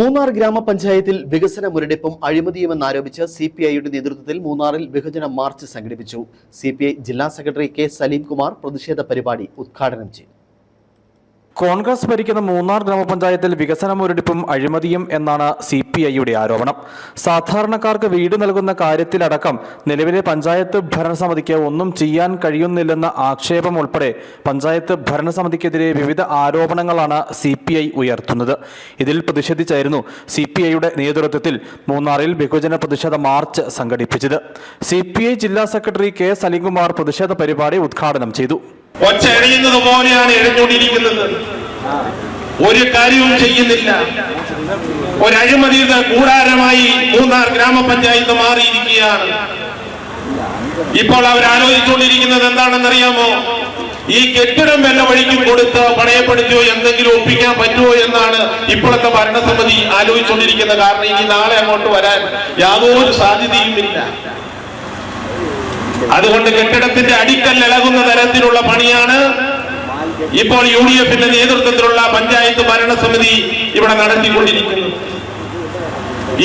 മൂന്നാർ ഗ്രാമപഞ്ചായത്തിൽ വികസന മുരടിപ്പും അഴിമതിയുമെന്നാരോപിച്ച് C P ഐയുടെ നേതൃത്വത്തിൽ മൂന്നാറിൽ വിഭജന മാർച്ച് സംഘടിപ്പിച്ചു. സി ജില്ലാ സെക്രട്ടറി കെ സലീം കുമാർ പ്രതിഷേധ പരിപാടി ഉദ്ഘാടനം ചെയ്തു. കോൺഗ്രസ് ഭരിക്കുന്ന മൂന്നാർ ഗ്രാമപഞ്ചായത്തിൽ വികസന മുരടിപ്പും അഴിമതിയും എന്നാണ് സി പി ഐയുടെ ആരോപണം. സാധാരണക്കാർക്ക് വീട് നൽകുന്ന കാര്യത്തിലടക്കം നിലവിലെ പഞ്ചായത്ത് ഭരണസമിതിക്ക് ഒന്നും ചെയ്യാൻ കഴിയുന്നില്ലെന്ന ആക്ഷേപം ഉൾപ്പെടെ പഞ്ചായത്ത് ഭരണസമിതിക്കെതിരെ വിവിധ ആരോപണങ്ങളാണ് സി പി ഐ ഉയർത്തുന്നത്. ഇതിൽ പ്രതിഷേധിച്ചായിരുന്നു സി പി ഐയുടെ നേതൃത്വത്തിൽ മൂന്നാറിൽ ബഹുജന പ്രതിഷേധ മാർച്ച് സംഘടിപ്പിച്ചത്. സി പി ഐ ജില്ലാ സെക്രട്ടറി കെ സലിംകുമാർ പ്രതിഷേധ പരിപാടി ഉദ്ഘാടനം ചെയ്തു. ഒച്ച എറിയുന്നത് പോലെയാണ് എറിഞ്ഞുകൊണ്ടിരിക്കുന്നത്. ഒരു കാര്യവും ചെയ്യുന്നില്ല. ഒരു അഴിമതിയുടെ കൂടാരമായി മൂന്നാർ ഗ്രാമപഞ്ചായത്ത് മാറിയിരിക്കുകയാണ്. ഇപ്പോൾ അവർ ആലോചിച്ചുകൊണ്ടിരിക്കുന്നത് എന്താണെന്നറിയാമോ? ഈ കെട്ടിടം വല്ല വഴിക്കും കൊടുത്ത് പണയപ്പെടുത്തിയോ എന്തെങ്കിലും ഒപ്പിക്കാൻ പറ്റുമോ എന്നാണ് ഇപ്പോഴത്തെ ഭരണസമിതി ആലോചിച്ചുകൊണ്ടിരിക്കുന്ന കാരണം. ഇനി നാളെ അങ്ങോട്ട് വരാൻ യാതൊരു സാധ്യതയുമില്ല അതുകൊണ്ട് കെട്ടിടത്തിന്റെ അടിക്കൽ ഇളകുന്ന തരത്തിലുള്ള പണിയാണ് ഇപ്പോൾ യു ഡി എഫിന്റെ നേതൃത്വത്തിലുള്ള പഞ്ചായത്ത് ഭരണസമിതി ഇവിടെ നടത്തിക്കൊണ്ടിരിക്കുന്നു.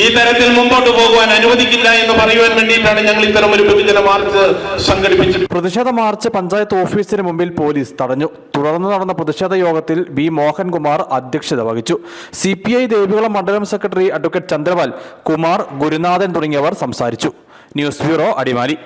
ഈ തരത്തിൽ മുമ്പോട്ട് പോകുവാൻ അനുവദിക്കില്ല എന്ന് പറയുവാൻ വേണ്ടിയിട്ടാണ് ഞങ്ങൾ ഇത്തരം ഒരു വിഭജന മാർച്ച് സംഘടിപ്പിച്ചത് പ്രതിഷേധ മാർച്ച് പഞ്ചായത്ത് ഓഫീസിന് മുമ്പിൽ പോലീസ് തടഞ്ഞു. തുടർന്ന് നടന്ന പ്രതിഷേധ യോഗത്തിൽ ബി മോഹൻകുമാർ അധ്യക്ഷത വഹിച്ചു. സി പി ഐ ദേവികുളം മണ്ഡലം സെക്രട്ടറി അഡ്വക്കേറ്റ് ചന്ദ്രപാൽ കുമാർ ഗുരുനാഥൻ തുടങ്ങിയവർ സംസാരിച്ചു. News bureau Adimali.